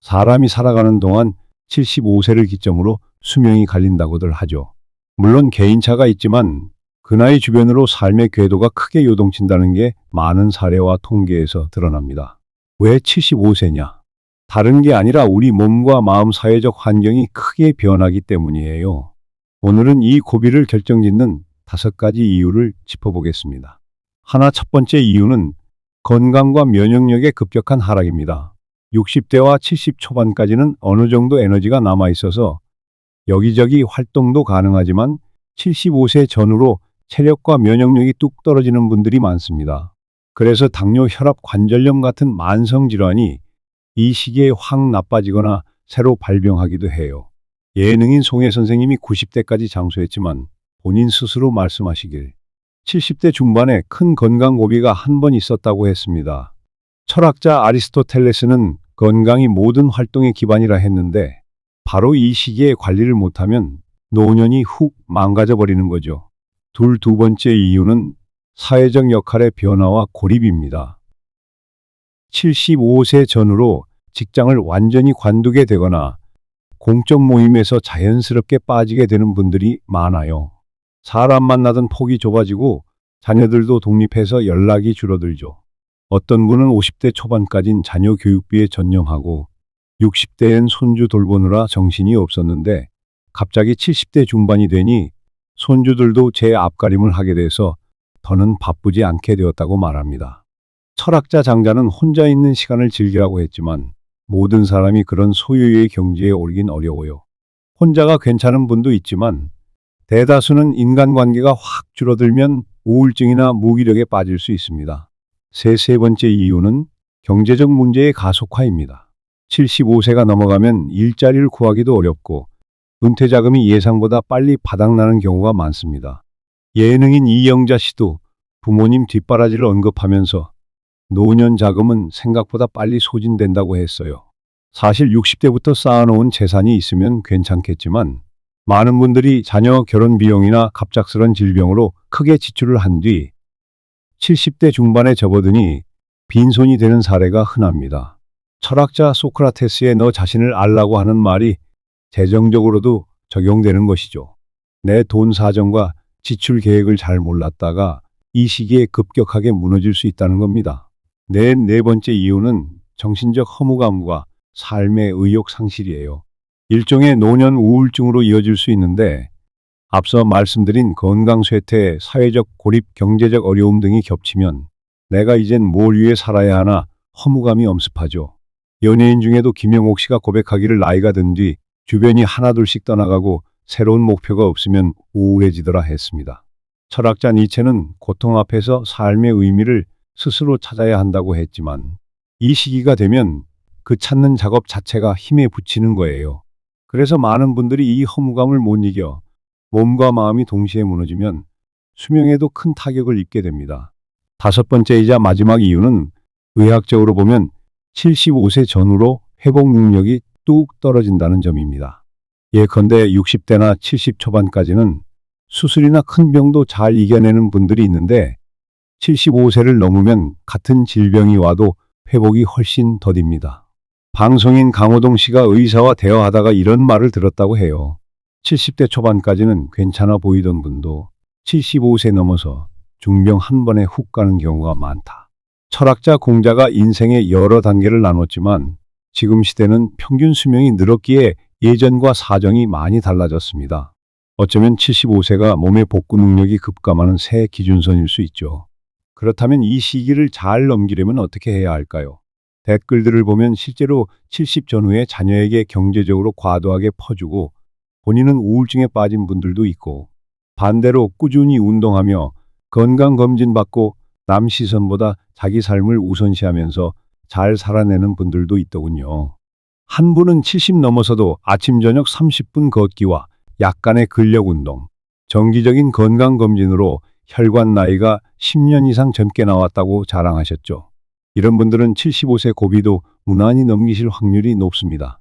사람이 살아가는 동안 75세를 기점으로 수명이 갈린다고들 하죠. 물론 개인차가 있지만 그 나이 주변으로 삶의 궤도가 크게 요동친다는 게 많은 사례와 통계에서 드러납니다. 왜 75세냐? 다른 게 아니라 우리 몸과 마음 사회적 환경이 크게 변하기 때문이에요. 오늘은 이 고비를 결정짓는 다섯 가지 이유를 짚어보겠습니다. 하나 첫 번째 이유는 건강과 면역력의 급격한 하락입니다. 60대와 70 초반까지는 어느 정도 에너지가 남아 있어서 여기저기 활동도 가능하지만 75세 전후로 체력과 면역력이 뚝 떨어지는 분들이 많습니다. 그래서 당뇨, 혈압, 관절염 같은 만성 질환이 이 시기에 확 나빠지거나 새로 발병하기도 해요. 예능인 송혜 선생님이 90대까지 장수했지만 본인 스스로 말씀하시길 70대 중반에 큰 건강 고비가 한 번 있었다고 했습니다. 철학자 아리스토텔레스는 건강이 모든 활동의 기반이라 했는데 바로 이 시기에 관리를 못하면 노년이 훅 망가져 버리는 거죠. 둘 두 번째 이유는 사회적 역할의 변화와 고립입니다. 75세 전후로 직장을 완전히 관두게 되거나 공적 모임에서 자연스럽게 빠지게 되는 분들이 많아요. 사람 만나던 폭이 좁아지고 자녀들도 독립해서 연락이 줄어들죠. 어떤 분은 50대 초반까진 자녀 교육비에 전념하고 60대엔 손주 돌보느라 정신이 없었는데 갑자기 70대 중반이 되니 손주들도 제 앞가림을 하게 돼서 더는 바쁘지 않게 되었다고 말합니다. 철학자 장자는 혼자 있는 시간을 즐기라고 했지만 모든 사람이 그런 소유의 경지에 오르긴 어려워요. 혼자가 괜찮은 분도 있지만 대다수는 인간관계가 확 줄어들면 우울증이나 무기력에 빠질 수 있습니다. 세, 세 번째 이유는 경제적 문제의 가속화입니다. 75세가 넘어가면 일자리를 구하기도 어렵고 은퇴 자금이 예상보다 빨리 바닥나는 경우가 많습니다. 예능인 이영자 씨도 부모님 뒷바라지를 언급하면서 노년 자금은 생각보다 빨리 소진된다고 했어요. 사실 60대부터 쌓아놓은 재산이 있으면 괜찮겠지만 많은 분들이 자녀 결혼 비용이나 갑작스런 질병으로 크게 지출을 한 뒤 70대 중반에 접어드니 빈손이 되는 사례가 흔합니다. 철학자 소크라테스의 너 자신을 알라고 하는 말이 재정적으로도 적용되는 것이죠. 내 돈 사정과 지출 계획을 잘 몰랐다가 이 시기에 급격하게 무너질 수 있다는 겁니다. 내 네 번째 이유는 정신적 허무감과 삶의 의욕 상실이에요. 일종의 노년 우울증으로 이어질 수 있는데 앞서 말씀드린 건강 쇠퇴, 사회적 고립, 경제적 어려움 등이 겹치면 내가 이젠 뭘 위해 살아야 하나 허무감이 엄습하죠. 연예인 중에도 김영옥 씨가 고백하기를 나이가 든 뒤 주변이 하나둘씩 떠나가고 새로운 목표가 없으면 우울해지더라 했습니다. 철학자 니체는 고통 앞에서 삶의 의미를 스스로 찾아야 한다고 했지만 이 시기가 되면 그 찾는 작업 자체가 힘에 부치는 거예요. 그래서 많은 분들이 이 허무감을 못 이겨 몸과 마음이 동시에 무너지면 수명에도 큰 타격을 입게 됩니다. 다섯 번째이자 마지막 이유는 의학적으로 보면 75세 전후로 회복 능력이 뚝 떨어진다는 점입니다. 예컨대 60대나 70 초반까지는 수술이나 큰 병도 잘 이겨내는 분들이 있는데 75세를 넘으면 같은 질병이 와도 회복이 훨씬 더딥니다. 방송인 강호동 씨가 의사와 대화하다가 이런 말을 들었다고 해요. 70대 초반까지는 괜찮아 보이던 분도 75세 넘어서 중병 한 번에 훅 가는 경우가 많다. 철학자 공자가 인생의 여러 단계를 나눴지만 지금 시대는 평균 수명이 늘었기에 예전과 사정이 많이 달라졌습니다. 어쩌면 75세가 몸의 복구 능력이 급감하는 새 기준선일 수 있죠. 그렇다면 이 시기를 잘 넘기려면 어떻게 해야 할까요? 댓글들을 보면 실제로 70 전후에 자녀에게 경제적으로 과도하게 퍼주고 본인은 우울증에 빠진 분들도 있고 반대로 꾸준히 운동하며 건강검진 받고 남 시선보다 자기 삶을 우선시하면서 잘 살아내는 분들도 있더군요. 한 분은 70 넘어서도 아침 저녁 30분 걷기와 약간의 근력 운동, 정기적인 건강검진으로 혈관 나이가 10년 이상 젊게 나왔다고 자랑하셨죠. 이런 분들은 75세 고비도 무난히 넘기실 확률이 높습니다.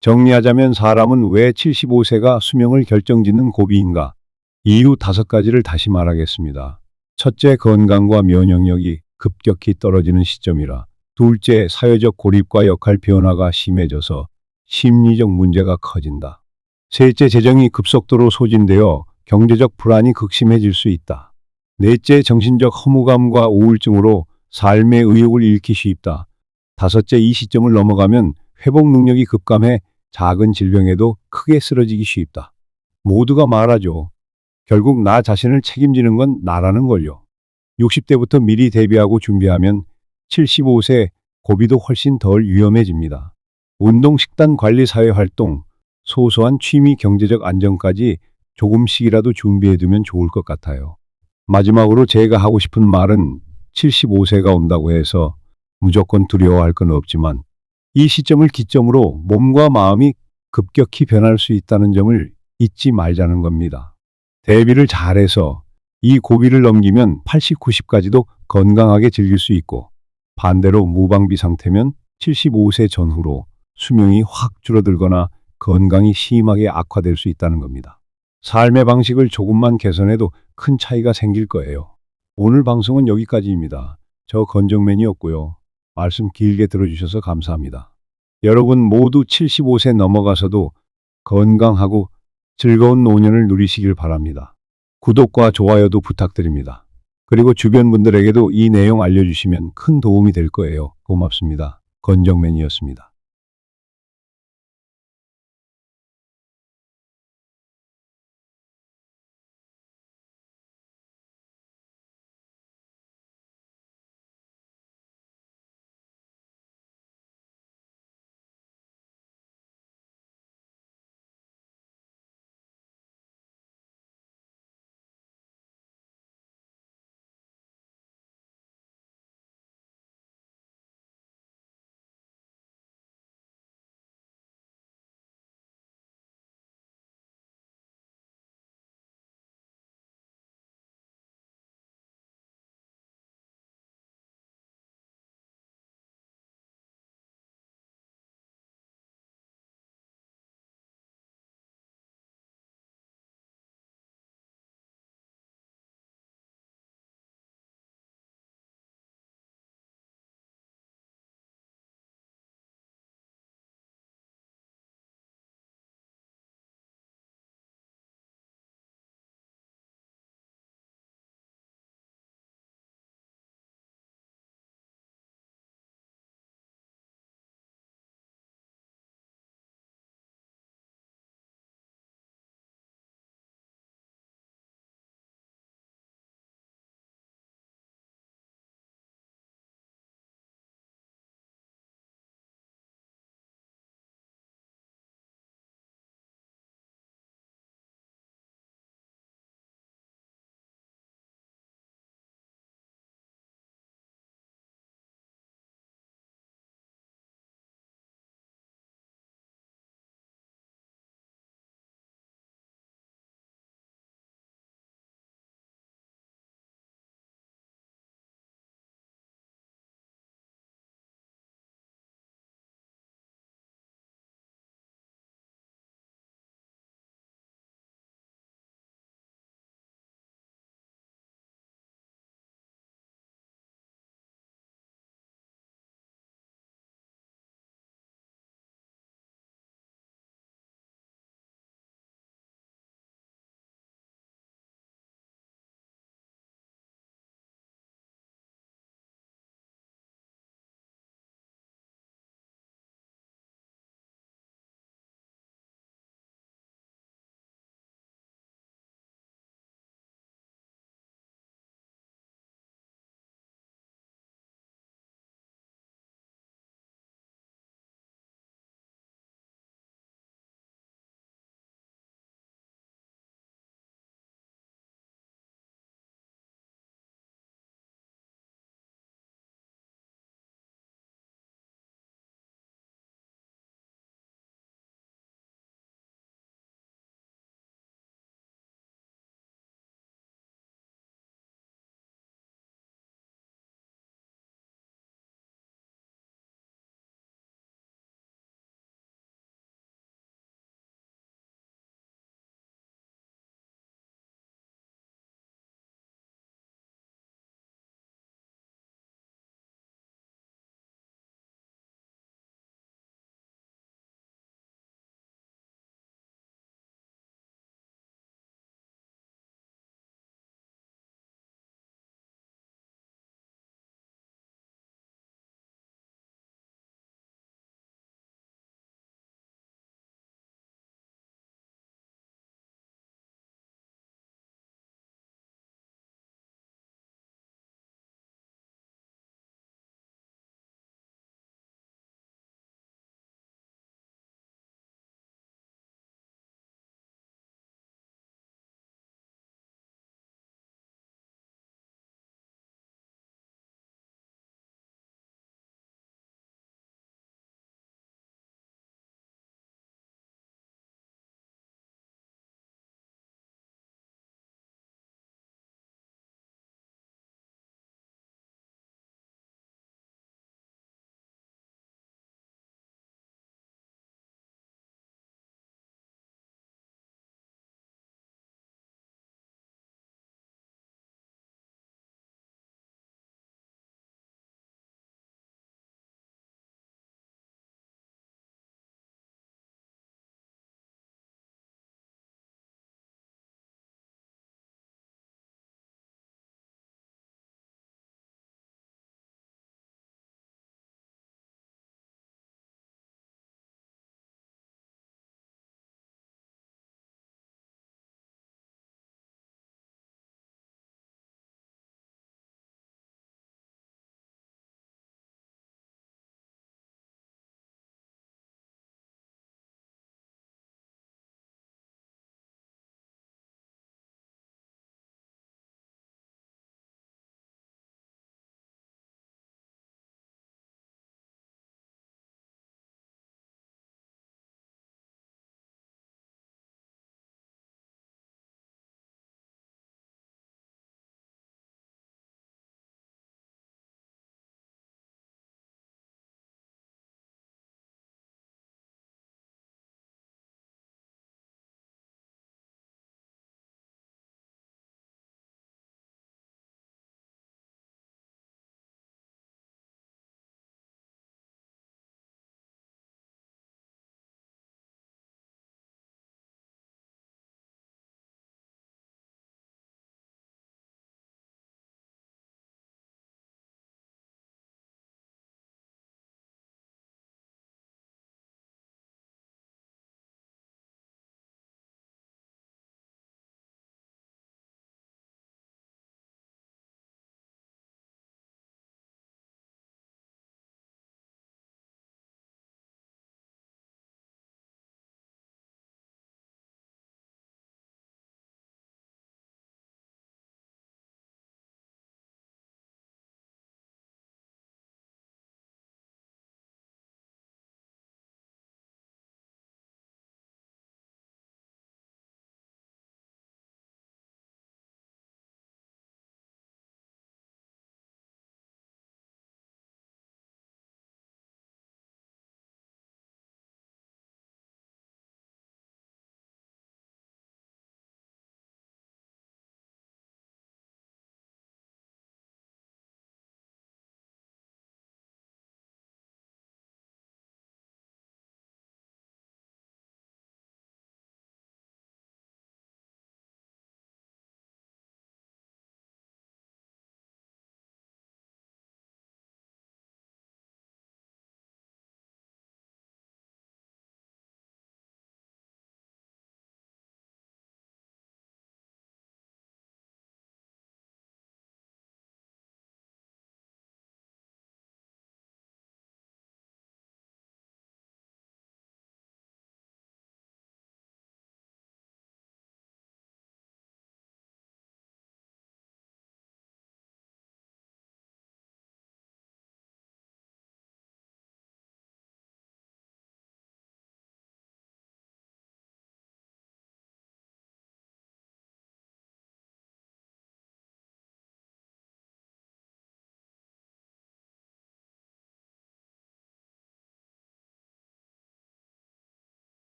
정리하자면 사람은 왜 75세가 수명을 결정짓는 고비인가? 이유 다섯 가지를 다시 말하겠습니다. 첫째, 건강과 면역력이 급격히 떨어지는 시점이라. 둘째, 사회적 고립과 역할 변화가 심해져서 심리적 문제가 커진다. 셋째, 재정이 급속도로 소진되어 경제적 불안이 극심해질 수 있다. 넷째, 정신적 허무감과 우울증으로 삶의 의욕을 잃기 쉽다. 다섯째, 이 시점을 넘어가면 회복 능력이 급감해 작은 질병에도 크게 쓰러지기 쉽다. 모두가 말하죠. 결국 나 자신을 책임지는 건 나라는 걸요. 60대부터 미리 대비하고 준비하면 75세 고비도 훨씬 덜 위험해집니다. 운동, 식단 관리, 사회 활동, 소소한 취미, 경제적 안정까지 조금씩이라도 준비해두면 좋을 것 같아요. 마지막으로 제가 하고 싶은 말은 75세가 온다고 해서 무조건 두려워할 건 없지만 이 시점을 기점으로 몸과 마음이 급격히 변할 수 있다는 점을 잊지 말자는 겁니다. 대비를 잘해서 이 고비를 넘기면 80, 90까지도 건강하게 즐길 수 있고 반대로 무방비 상태면 75세 전후로 수명이 확 줄어들거나 건강이 심하게 악화될 수 있다는 겁니다. 삶의 방식을 조금만 개선해도 큰 차이가 생길 거예요. 오늘 방송은 여기까지입니다. 저 건정맨이었고요. 말씀 길게 들어주셔서 감사합니다. 여러분 모두 75세 넘어가서도 건강하고 즐거운 노년을 누리시길 바랍니다. 구독과 좋아요도 부탁드립니다. 그리고 주변 분들에게도 이 내용 알려주시면 큰 도움이 될 거예요. 고맙습니다. 건정맨이었습니다.